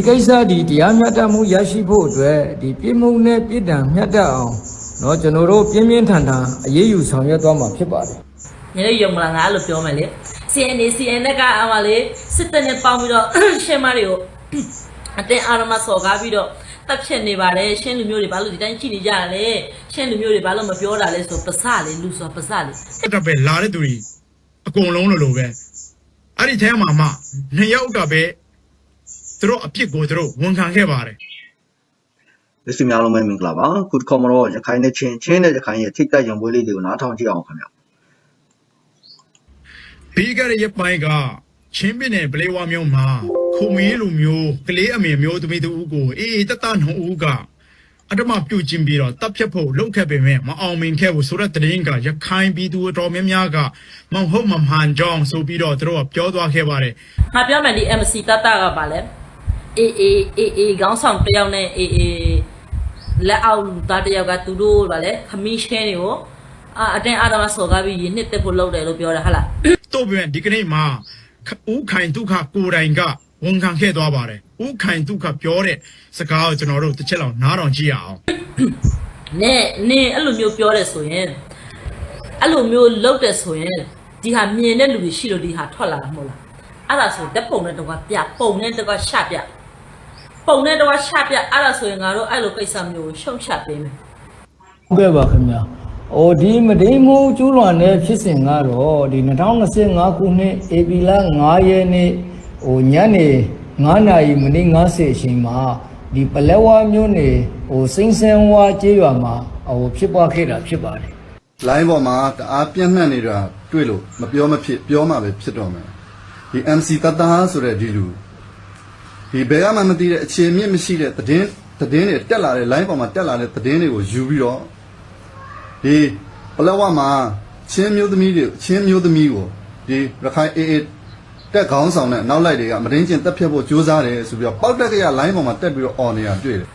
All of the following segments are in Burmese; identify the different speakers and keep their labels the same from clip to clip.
Speaker 1: ဒီကိစ္စဒီတရားမျှတမှုရရှိဖို့အတွက်ဒီပြည်မှုနဲ့ပြည်တံမျှတအောင်เนาะကျွန်တော်တို့ပြင်းပြင်းထန်ထန်အရေးယူဆောင်ရွက်သွားမှာဖြစ်ပါတယ်
Speaker 2: ညနေယုံမလားငါအဲ့လိုပြောမယ်လေ CNA CN ကအမလေးစစ်တပ်နဲ့ပေါင်းပြီးတော့ ရှင်းမတွေကို အတင်းအာရမစော်ကားပြီးတော့တပ်ဖြတ်နေပါတယ်ရှင်းလူမျိုးတွေဘာလို့ဒီတိုင်းကြည့်နေကြရလဲရှင်းလူမျိုးတွေဘာလို့မပြောတာလဲဆိုပစလေလူဆိုပစလေ
Speaker 3: တပဲလာတဲ့သူတွေအကုန်လုံးလိုလိုပဲအဲ့ဒီထဲမှာမှနှစ်ယောက်ကပဲ သူတို့အဖြစ်ကိုသူတို့ဝန်ခံခဲ့ပါတယ်
Speaker 4: လက်ရှိများလုံးပဲမင်္ဂလာပါခုတစ်ခေါက်မှာတော့ရခိုင်နဲ့ချင်းချင်းနဲ့ရခိုင်ရဲ့ထိတ်တက်ရုံပွဲလေးတွေကိုနားထောင်ကြည့်အောင်ခင်ဗျာ
Speaker 3: ပြီးခဲ့တဲ့ရက်ပိုင်းကချင်းပြည်နယ်ပလေဝါမြို့မှာခုမင်းလူမျိုးကလေးအမေမျိုးသမီးတူဦးကိုအေးအေးတတနှုံဦးကအတမပြုတ်ချင်းပြီးတော့တပ်ဖြတ်ဖို့လှုပ်ခဲ့ပေမဲ့မအောင်မြင်ခဲ့ဘူးဆိုတဲ့တရင်ကရခိုင်ပြည်သူအတော်များများကမဟုတ်မမှန်ကြောင်းဆိုပြီးတော့သူတို့ကပြောသွားခဲ့ပါတယ်
Speaker 2: ငါပြောမယ်ဒီ MC တတကပါလဲ အေးအေးအေးအေးခေါင်းဆောင်တစ်ယောက်နဲ့အေးအေးလက်အောက်လူသားတစ်ယောက်ကသူတို့ဗာလဲခမီးရှင်းတွေကိုအာအတင်းအာရမစော်ကားပြီးရနှစ်တက်ဖို့လုပ်တယ်လို့ပြောတာဟာလား
Speaker 3: တော့ပြန်ဒီကနေ့မှာဦးခိုင်ဒုက္ခကိုယ်တိုင်ကဝန်ခံခဲ့သွားပါတယ်ဦးခိုင်ဒုက္ခပြောတဲ့စကားကိုကျွန်တော်တို့တစ်ချက်လောက်နားတော်ကြည့်ရအောင်
Speaker 2: နဲ့နင်းအဲ့လိုမျိုးပြောတယ်ဆိုရင်အဲ့လိုမျိုးလုပ်တယ်ဆိုရင်ဒီဟာမြင်တဲ့လူတွေရှိလို့ဒီဟာထွက်လာတာမဟုတ်လားအဲ့ဒါဆိုတက်ပုံနဲ့တော့ပြပုံနဲ့တော့ရှပြ ပုံနဲ့တော့ရှပြအဲ့ဒါဆိုရင်ငါတို့အဲ့လိုကိစ္စမျိုးကိုရှုံချပေးမယ်
Speaker 1: ဟုတ်ကဲ့ပါခင်ဗျာ။အိုဒီမဒိမှုကျူးလွန်တဲ့ဖြစ်စဉ်ကတော့ဒီ2025ခုနှစ်ဧပြီလ9ရက်နေ့ဟိုညနေ9နာရီမိနစ်50အချိန်မှာဒီပလက်ဝမြို့နယ်ဟိုစိမ့်စံဝါကျေးရွာမှာဟိုဖြစ်ပွားခဲ့တာဖြစ်ပါတယ်
Speaker 5: လိုင်းပေါ်မှာတအားပြန့်နှံ့နေတာတွေ့လို့မပြောမဖြစ်ပြောမှပဲဖြစ်တော့မယ်ဒီ MC တတဟာဆိုတဲ့ဒီလူ ဒီဘယ်ကမှမသိတဲ့အခြေအမြင့်မရှိတဲ့သတင်းသတင်းတွေတက်လာတဲ့ line ပေါ်မှာတက်လာတဲ့သတင်းတွေကိုယူပြီးတော့ဒီပလဝမှာချင်းမျိုးသမီးတွေချင်းမျိုးသမီးကိုဒီရခိုင်အေအေတက်ခေါင်းဆောင်တဲ့နောက်လိုက်တွေကမရင်းကျင်တက်ဖြတ်ဖို့ကြိုးစားတယ်ဆိုပြီးတော့ပေါက်တက်ကရ line ပေါ်မှာတက်ပြီးတော့ on နေတာတွေ့တယ်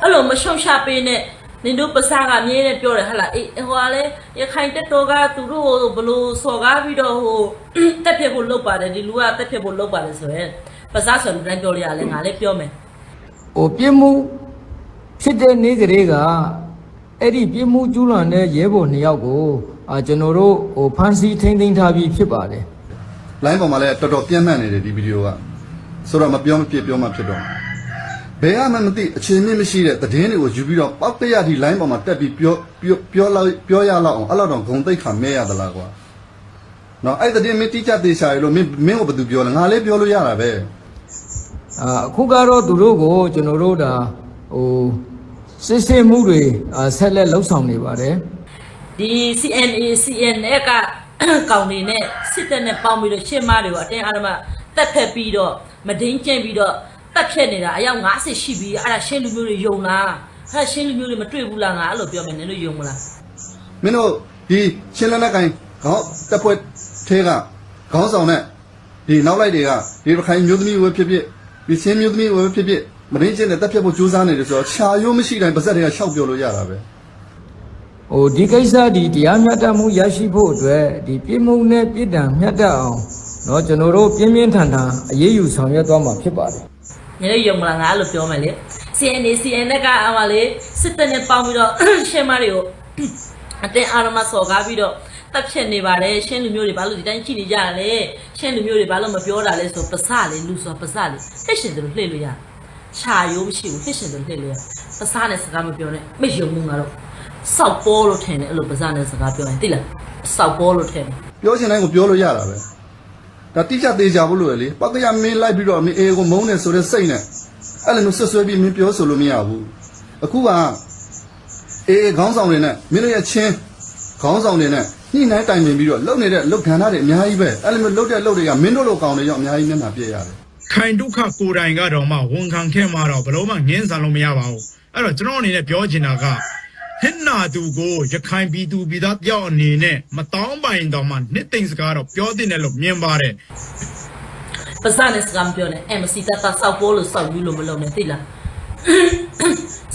Speaker 2: အဲ့လိုမရှုံချပေးနဲ့နင်တို့ပစားကအမြဲတမ်းပြောတယ်ဟဟလားအေးဟိုကလေရခိုင်တက်တော်ကသူတို့ကိုဘလို့စော်ကားပြီးတော့ဟိုတက်ဖြစ်ဖို့လုပ်ပါတယ်ဒီလူကတက်ဖြစ်ဖို့လုပ်ပါတယ်ဆိုရင် ပစားဆိုလူတိုင်းပြောလိုက်ရလဲငါလည်းပြောမယ်။
Speaker 1: ဟိုပြစ်မှုဖြစ်တဲ့နေ့ကလေးကအဲ့ဒီပြစ်မှုကျူးလွန်တဲ့ရဲဘော်နှစ်ယောက်ကိုအာကျွန်တော်တို့ဟိုဖမ်းဆီးထိန်းသိမ်းထားပြီးဖြစ်ပါတယ်
Speaker 5: line ပေါ်မှာလည်းတော်တော်ပြန့်နှံ့နေတယ်ဒီဗီဒီယိုကဆိုတော့မပြောမဖြစ်ပြောမှဖြစ်တော့ဘယ်မှမသိအခြေအမြင့်မရှိတဲ့သတင်းတွေကိုယူပြီးတော့ပောက်တရဒီ line ပေါ်မှာတက်ပြီးပြောပြောပြောလောက်ပြောရလောက်အောင်အဲ့လောက်တော့ဂုံတိတ်ခါမဲရသလားကွာနော်အဲ့သတင်းမင်းတိကျသေးချာရလို့မင်းမင်းကိုဘယ်သူပြောလဲငါလည်းပြောလို့ရတာပဲ
Speaker 1: အာအခုကတော့သူတို့ကိုကျွန်တော်တို့ဒါဟိုစစ်ဆေးမှုတွေအာဆက်လက်လှုပ်ဆောင်နေပါတယ်
Speaker 2: ဒီ CNA CN ကကောင်နေနဲ့စစ်တပ်နဲ့ပေါင်းပြီးတော့ရှင်းမတွေကိုအတင်းအဓမ္မတက်ဖက်ပြီးတော့မဒင်းကျင့်ပြီးတော့တက်ဖြတ်နေတာအယောက်90ရှိပြီးအဲ့ဒါရှင်းလူမျိုးတွေယုံလားအဲ့ဒါရှင်းလူမျိုးတွေမတွေ့ဘူးလားငါအဲ့လိုပြောမယ်နင်တို့ယုံမလား
Speaker 5: မင်းတို့ဒီရှင်းလက်နဲ့ကင်ခေါင်းတက်ဖွဲ့သေးကခေါင်းဆောင်နဲ့ဒီနောက်လိုက်တွေကဒီရခိုင်မျိုးသမီးဝဲဖြစ်ဖြစ် ဒီချင်းမျိုးသမီးဝဲဖြစ်ဖြစ်မရင်းချင်းနဲ့တက်ဖြတ်ဖို့ကြိုးစားနေတယ်ဆိုတော့ခြာရိုးမရှိတိုင်းပါဇက်တွေကရှောက်ပြောလို့ရတာပဲ
Speaker 1: ဟိုဒီကိစ္စဒီတရားမျှတမှုရရှိဖို့အတွက်ဒီပြည်မှုနဲ့ပြည်တံမျှတအောင်เนาะကျွန်တော်တို့ပြင်းပြင်းထန်ထန်အရေးယူဆောင်ရွက်သွားမှာဖြစ်ပါတယ်
Speaker 2: ညနေယုံမလားငါအဲ့လိုပြောမယ်လေ CNA CN ကအမလေးစစ်တပ်နဲ့ပေါင်းပြီးတော့ ရှင်းမတွေကို အတင်းအာရမစော်ကားပြီးတော့ တပ်ဖြတ်နေပါတယ်ရှင်းလူမျိုးတွေဘာလို့ဒီတိုင်းကြည့်နေကြရလဲရှင်းလူမျိုးတွေဘာလို့မပြောတာလဲဆိုပစလေလူဆိုပစလေဟစ်ရှင်တို့လှည့်လို့ရခြာရိုးမရှိဘူးဟစ်ရှင်တို့လှည့်လို့ရပစနဲ့စကားမပြောနဲ့မယုံဘူးငါတော့စောက်ပေါ်လို့ထင်တယ်အဲ့လိုပစနဲ့စကားပြောရင်သိလားစောက်ပေါ်လို့ထင်တယ်
Speaker 5: ပြောချင်တိုင်းကိုပြောလို့ရတာပဲဒါတိကျသေးကြဘူးလို့လေပောက်ကရမင်းလိုက်ပြီးတော့မင်းအေကိုမုန်းနေဆိုတဲ့စိတ်နဲ့အဲ့လိုမျိုးဆွဆွဲပြီးမင်းပြောဆိုလို့မရဘူးအခုကအေအေခေါင်းဆောင်တွေနဲ့မင်းတို့ရဲ့ချင်း ခေါင်းဆောင်တွေနဲ့ညှိနှိုင်းတိုင်ပင်ပြီးတော့လုပ်နေတဲ့လုပ်ခန္ဓာတွေအများကြီးပဲအဲ့လိုမျိုးလုပ်တဲ့လုပ်တွေကမင်းတို့လိုကောင်တွေကြောင့်အများကြီးမျက်နှာပြည့်ရတယ်
Speaker 3: ခိုင်ဒုက္ခကိုယ်တိုင်ကတော့မှဝန်ခံခဲ့မှာတော့ဘယ်လို့မှငင်းဆန်လို့မရပါဘူးအဲ့တော့ကျွန်တော်အနေနဲ့ပြောချင်တာကဟင်နာသူကိုရခိုင်ပြည်သူပြည်သားတယောက်အနေနဲ့မတောင်းပိုင်တော့မှနှစ်သိမ့်စကားတော့ပြောတင်တယ်လို့မြင်ပါတယ်
Speaker 2: ပစနဲ့စကားမပြောနဲ့ MC တတစောက်ပေါ်လို့စောက်ယူလို့မလုပ်နဲ့သိလား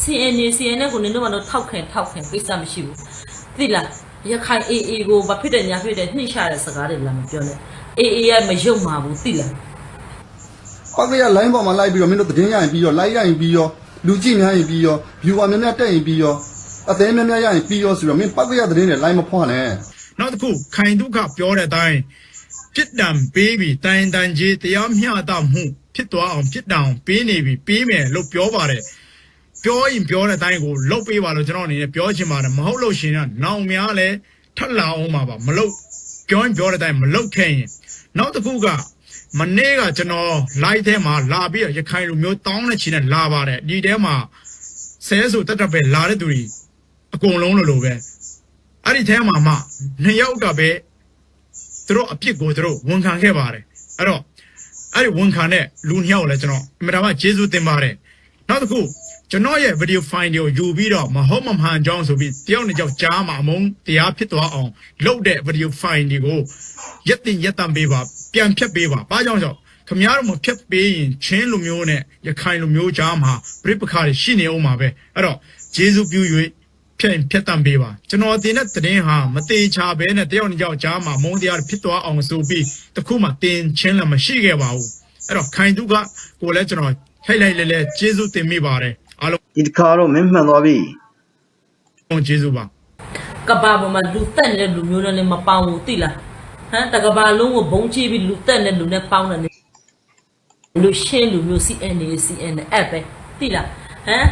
Speaker 2: CNA CN ကိုနင်တို့ကတော့ထောက်ခံထောက်ခံကိစ္စမရှိဘူးသိလား ရခိုင် AA ကိုဘာဖြစ်တယ်ညာဖြစ်တယ်နှိမ့်ချတဲ့စကားတွေလည်းမပြောနဲ့ AA ကမယုံပါဘူးသိလား
Speaker 5: ပောက်ကရ line ပေါ်မှာလိုက်ပြီးတော့မင်းတို့သတင်းရရင်ပြီးရော like ရရင်ပြီးရောလူကြည့်များရင်ပြီးရော viewer များများတက်ရင်ပြီးရောအသေးများများရရင်ပြီးရောဆိုတော့မင်းပောက်ကရသတင်းနဲ့ line မဖွားနဲ့
Speaker 3: နောက်တစ်ခုခိုင်ဒုက္ခပြောတဲ့အတိုင်းပြစ်ဒဏ်ပေးပြီးတိုင်တန်ကြီးတရားမျှတမှုဖြစ်သွားအောင်ပြစ်ဒဏ်ပေးနေပြီပေးမယ်လို့ပြောပါတယ် ပြောရင်ပြောတဲ့အတိုင်းကိုလုတ်ပေးပါလို့ကျွန်တော်အနေနဲ့ပြောချင်ပါတယ်မဟုတ်လို့ရှင်တော့နောင်များလဲထပ်လာအောင်ပါပါမလုတ်ပြောရင်ပြောတဲ့အတိုင်းမလုတ်ခဲ့ရင်နောက်တစ်ခုကမနေ့ကကျွန်တော် live ထဲမှာလာပြီးတော့ရခိုင်လူမျိုးတောင်းတဲ့ချီနဲ့လာပါတယ်ဒီထဲမှာဆဲဆိုတက်တက်ပဲလာတဲ့သူတွေအကုန်လုံးလို့လို့ပဲအဲ့ဒီထဲမှာမှနှစ်ယောက်ကပဲသူတို့အပြစ်ကိုသူတို့ဝန်ခံခဲ့ပါတယ်အဲ့တော့အဲ့ဒီဝန်ခံတဲ့လူနှစ်ယောက်ကိုလည်းကျွန်တော်အင်မတန်မှကျေးဇူးတင်ပါတယ်နောက်တစ်ခု ကျွန်တော်ရဲ့ video file တွေကိုယူပြီးတော့မဟုတ်မမှန်ကြောင်းဆိုပြီးတယောက်နဲ့တယောက်ကြားမှာအမုန်းတရားဖြစ်သွားအောင်လုပ်တဲ့ video file တွေကိုရက်တင်ရက်တန်ပေးပါပြန်ဖြတ်ပေးပါဘာကြောင့်ဆိုခမရတို့မဖြတ်ပေးရင်ချင်းလူမျိုးနဲ့ရခိုင်လူမျိုးကြားမှာပြိပခါတွေရှိနေအောင်ပါပဲအဲ့တော့ဂျေဇုပြု၍ဖြတ်ဖြတ်တန်ပေးပါကျွန်တော်တင်တဲ့သတင်းဟာမသေးချာဘဲနဲ့တယောက်နဲ့တယောက်ကြားမှာမုန်းတရားဖြစ်သွားအောင်ဆိုပြီးတခုမှတင်ချင်းလည်းမရှိခဲ့ပါဘူးအဲ့တော့ခိုင်သူကကိုလည်းကျွန်တော်ဟိတ်လိုက်လဲလဲဂျေဇုတင်မိပါတယ် အားလုံး
Speaker 4: ဒီတစ်ခါတော့မင်းမှန်သွားပြီ
Speaker 3: ဂျေဇုပါ
Speaker 2: ကဘာပေါ်မှာလူတက်နေတဲ့လူမျိုးနဲ့လည်းမပေါင်းဘူးသိလားဟမ်တကဘာလုံးကိုဘုံချပြီးလူတက်နေတဲ့လူနဲ့ပေါင်းတယ်လူရှင်းလူမျိုး CNA CN app ပဲသိလားဟမ်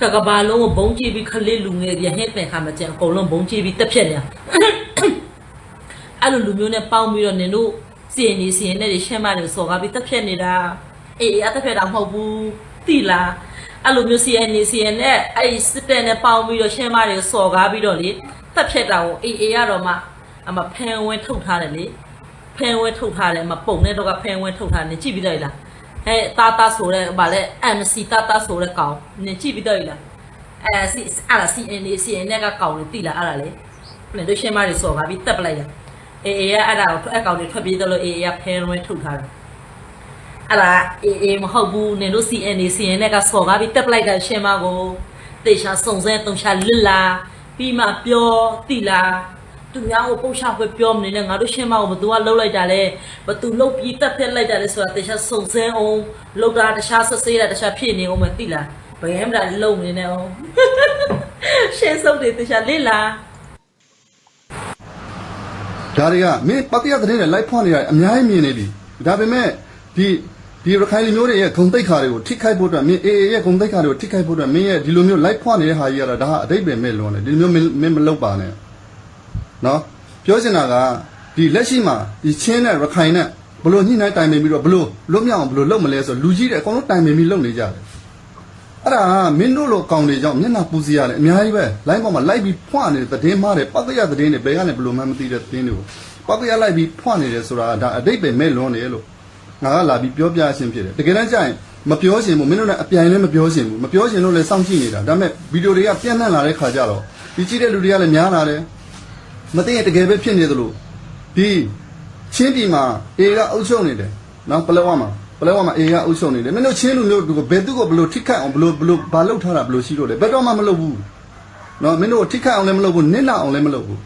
Speaker 2: တကဘာလုံးကိုဘုံချပြီးခလေးလူငယ်တွေဟဲ့ပင်ခါမကျန်အကုန်လုံးဘုံချပြီးတက်ဖြတ်နေအဲ့လိုလူမျိုးနဲ့ပေါင်းပြီးတော့နင်တို့ CNA CN နဲ့ရှင်းမတွေစော်ကားပြီးတက်ဖြတ်နေတာအေးအေးအတက်ဖြတ်တာမဟုတ်ဘူးသိလား အဲ့လိုမျိုး CNA CN နဲ့အဲ့ဒီစစ်တပ်နဲ့ပေါင်းပြီးတော့ရှင်းမတွေစော်ကားပြီးတော့လေတက်ဖြတ်တာကိုအေးအေးရတော့မှအမဖန်ဝဲထုတ်ထားတယ်လေဖန်ဝဲထုတ်ထားတယ်မပုံနဲ့တော့ကဖန်ဝဲထုတ်ထားတယ်နင်ကြည့်ပြီးတော့လားဟဲ့တာတာဆိုတဲ့ဗာလဲ MC တာတာဆိုတဲ့ကောင်နင်ကြည့်ပြီးတော့လားအဲစီအဲ့ဒါ CNA CNA ကကောင်လေတိလားအဲ့ဒါလေနင်တို့ရှင်းမတွေစော်ပါပြီးတက်ပလိုက်လားအေးအေးကအဲ့ဒါကိုအကောင်တွေထွက်ပြေးတော့လို့အေးအေးကဖန်ဝဲထုတ်ထားတယ် အဲ့ဒါအေးအေးမဟုတ်ဘူးနင်တို့ CNA CNA ကစော်ပါပြီးတက်ပလိုက်တာရှင်းမကိုတေချာစုံစဲတုံချလစ်လာပြီးမှပြောတိလားသူများကိုပုတ်ချဖွယ်ပြောမနေနဲ့ငါတို့ရှင်းမကိုဘသူကလှုပ်လိုက်တာလဲဘသူလှုပ်ပြီးတက်ဖက်လိုက်တာလဲဆိုတာတခြားစုံစမ်းအောင်လှုပ်တာတခြားဆက်စေးတာတခြားဖြစ်နေအောင်မသိလားဘယ်မှမလားလှုပ်နေနေအောင်ရှင်းစုပ်တွေတခြားလစ်လား
Speaker 5: ဒါတွေကမင်းပောက်ကရသတင်းနဲ့ live ဖွားနေရတယ်အများကြီးမြင်နေပြီဒါပေမဲ့ဒီ ဒီရခိုင်လူမျိုးတွေရဲ့ဂုံတိတ်ခါတွေကိုထိခိုက်ဖို့အတွက်မင်းအေအေရဲ့ဂုံတိတ်ခါတွေကိုထိခိုက်ဖို့အတွက်မင်းရဲ့ဒီလိုမျိုး live ဖွားနေတဲ့ဟာကြီးကတော့ဒါဟာအတိတ်ပဲမဲ့လွန်တယ်ဒီလိုမျိုးမင်းမလုပ်ပါနဲ့နော်ပြောချင်တာကဒီလက်ရှိမှာဒီချင်းနဲ့ရခိုင်နဲ့ဘလို့ညှိနှိုင်းတိုင်ပင်ပြီးတော့ဘလို့လွတ်မြောက်အောင်ဘလို့လုပ်မလဲဆိုတော့လူကြီးတွေအကုန်လုံးတိုင်ပင်ပြီးလုပ်နေကြတယ်အဲ့ဒါကမင်းတို့လိုကောင်းတွေကြောင့်မျက်နှာပူစီရတယ်အများကြီးပဲ line ပေါ်မှာလိုက်ပြီးဖွနေတဲ့သတင်းမှားတယ်ပတ်သက်ရသတင်းတွေဘယ်ကနေဘလို့မှမသိတဲ့သတင်းတွေကိုပတ်သက်ရလိုက်ပြီးဖွနေတယ်ဆိုတာကဒါအတိတ်ပဲမဲ့လွန်တယ်လို့ ငါကလာပြီးပြောပြခြင်းဖြစ်တယ်တကယ်တမ်းကျရင်မပြောရှင်ဘူးမင်းတို့လည်းအပြိုင်လည်းမပြောရှင်ဘူးမပြောရှင်လို့လည်းစောင့်ကြည့်နေတာဒါပေမဲ့ဗီဒီယိုတွေကပြန့်နှံ့လာတဲ့ခါကျတော့ဒီကြည့်တဲ့လူတွေကလည်းများလာတယ်မသိရင်တကယ်ပဲဖြစ်နေသလိုဒီချင်းပြည်မှာအေကအုပ်ချုပ်နေတယ်နော်ပလောဝမှာပလောဝမှာအေကအုပ်ချုပ်နေတယ်မင်းတို့ချင်းလူမျိုးတို့ကဘယ်သူကဘလို့ထိခိုက်အောင်ဘလို့ဘလို့ဘာလုပ်ထားတာဘလို့ရှိလို့လဲဘယ်တော့မှမလုပ်ဘူးနော်မင်းတို့ထိခိုက်အောင်လည်းမလုပ်ဘူးနစ်နာအောင်လည်းမလုပ်ဘူး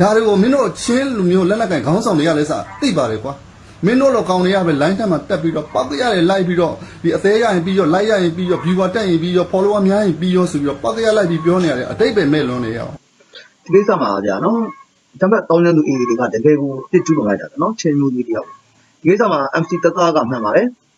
Speaker 5: ဒါတွေကိုမင်းတို့ချင်းလူမျိုးလက်လက်ကင်ခေါင်းဆောင်တွေကလည်းစသိပါတယ်ကွာ မင်းတို့လောကောင်တွေကပဲ line ထက်မှာတက်ပြီးတော့ပောက်ပြရတယ်လိုက်ပြီးတော့ဒီအသေးရရင်ပြီးတော့ like ရရင်ပြီးတော့ viewer တက်ရင်ပြီးတော့ follower များရင်ပြီးရောဆိုပြီးတော့ပောက်ပြရလိုက်ပြီးပြောနေရတယ်အတိတ်ပဲမဲ့လွန်နေရအောင်
Speaker 4: ဒီကိစ္စမှာဗျာနော်တပတ်တောင်းတဲ့သူအေးတွေကတကယ်ကိုတစ်ကျူးလွန်လိုက်တာနော်ချင်းမျိုးကြီးတယောက်ဒီကိစ္စမှာ MC တသားကမှန်ပါတယ်